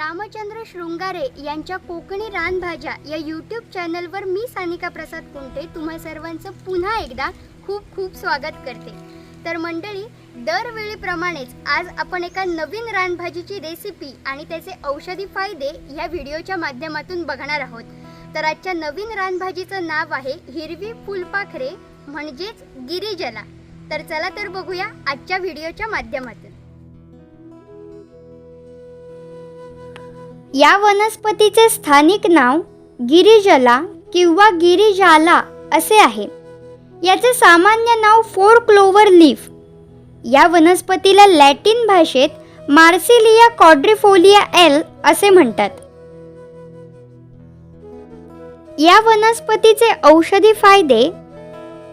रामचंद्र शृंगारे यांच्या कोकणी रानभाज्या या यूट्यूब चॅनलवर मी सानिका प्रसाद कुंटे तुम्हा सर्वांचं पुन्हा एकदा खूप खूप स्वागत करते. तर मंडळी दरवेळीप्रमाणेच आज आपण एका नवीन रानभाजीची रेसिपी आणि त्याचे औषधी फायदे या व्हिडिओच्या माध्यमातून बघणार आहोत. तर आजच्या नवीन रानभाजीचं नाव आहे हिरवी फुलपाखरे म्हणजेच गिरिजला. तर चला तर बघूया आजच्या व्हिडिओच्या माध्यमातून. या वनस्पतीचे स्थानिक नाव गिरिजला किंवा गिरिजाला असे आहे. याचे सामान्य नाव फोर क्लोवर लीफ. या वनस्पतीला लॅटिन भाषेत मार्सिलिया कॉड्रिफोलिया एल असे म्हणतात. या वनस्पतीचे औषधी फायदे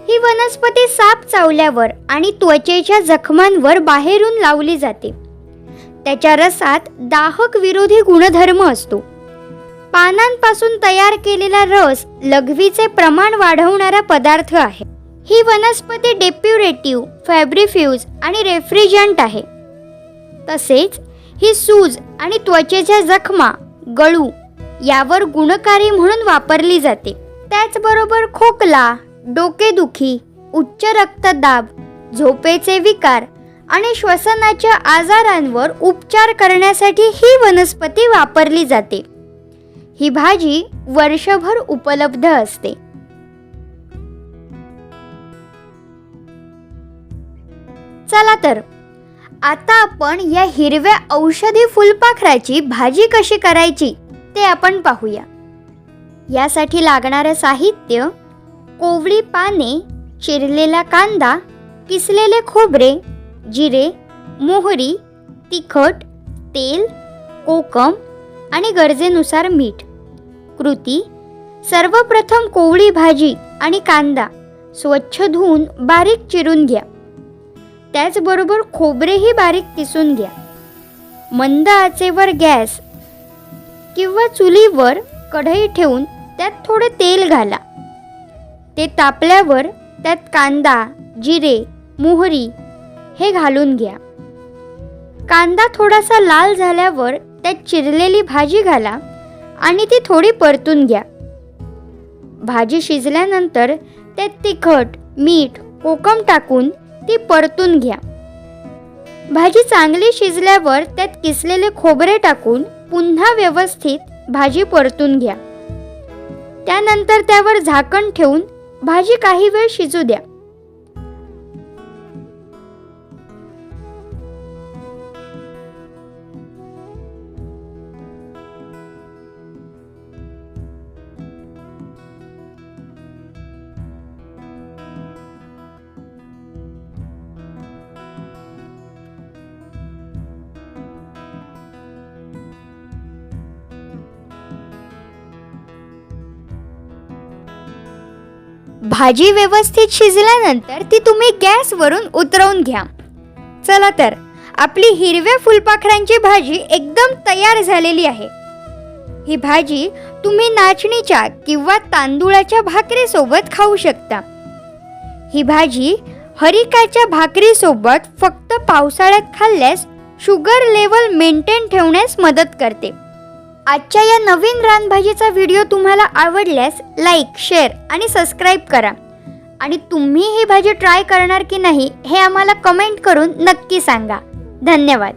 ही वनस्पती साप चावल्यावर आणि त्वचेच्या जखमांवर बाहेरून लावली जाते. त्याच्या रसात दाहक विरोधी गुणधर्म असतो. पानांपासून तयार केलेला रस लघवीचे प्रमाण वाढवणारा पदार्थ आहे. ही वनस्पती डेप्युरेटिव्ह फॅब्रिफ्यूज आणि रेफ्रिजंट आहे. तसेच ही सूज आणि त्वचेच्या जखमा गळू यावर गुणकारी म्हणून वापरली जाते. त्याचबरोबर खोकला डोकेदुखी उच्च रक्तदाब झोपेचे विकार आणि श्वसनाच्या आजारांवर उपचार करण्यासाठी ही वनस्पती वापरली जाते. ही भाजी वर्षभर उपलब्ध असते. चला तर आता आपण या हिरव्या औषधी फुलपाखराची भाजी कशी करायची ते आपण पाहूया. यासाठी लागणारं साहित्य कोवळी पाने चिरलेला कांदा किसलेले खोबरे जिरे मोहरी तिखट तेल कोकम आणि गरजेनुसार मीठ. कृती सर्वप्रथम कोवळी भाजी आणि कांदा स्वच्छ धुवून बारीक चिरून घ्या. त्याचबरोबर खोबरेही बारीक किसून घ्या. मंद आचेवर गॅस किंवा चुलीवर कढई ठेवून त्यात थोडे तेल घाला. ते तापल्यावर त्यात कांदा जिरे मोहरी हे घालून घ्या. कांदा थोडासा लाल झाल्यावर त्यात चिरलेली भाजी घाला आणि ती थोडी परतून घ्या. भाजी शिजल्यानंतर त्यात तिखट मीठ कोकम टाकून ती परतून घ्या. भाजी चांगली शिजल्यावर त्यात किसलेले खोबरे टाकून पुन्हा व्यवस्थित भाजी परतून घ्या. त्यानंतर त्यावर झाकण ठेवून भाजी काही वेळ शिजू द्या. भाजी व्यवस्थित शिजल्यानंतर ती तुम्ही गॅसवरून उतरवून घ्या. चला तर आपली हिरव्या फुलपाखरांची भाजी एकदम तयार झालेली आहे. ही भाजी तुम्ही नाचणीच्या किंवा तांदूळाच्या भाकरीसोबत खाऊ शकता. ही भाजी हरिकाच्या भाकरीसोबत फक्त पावसाळ्यात खाल्ल्यास शुगर लेवल मेंटेन ठेवण्यास मदत करते. आजच्या या नवीन रानभाजीचा व्हिडिओ तुम्हाला आवडल्यास लाईक शेअर आणि सबस्क्राईब करा. आणि तुम्ही ही भाजी ट्राय करणार की नाही हे आम्हाला कमेंट करून नक्की सांगा. धन्यवाद.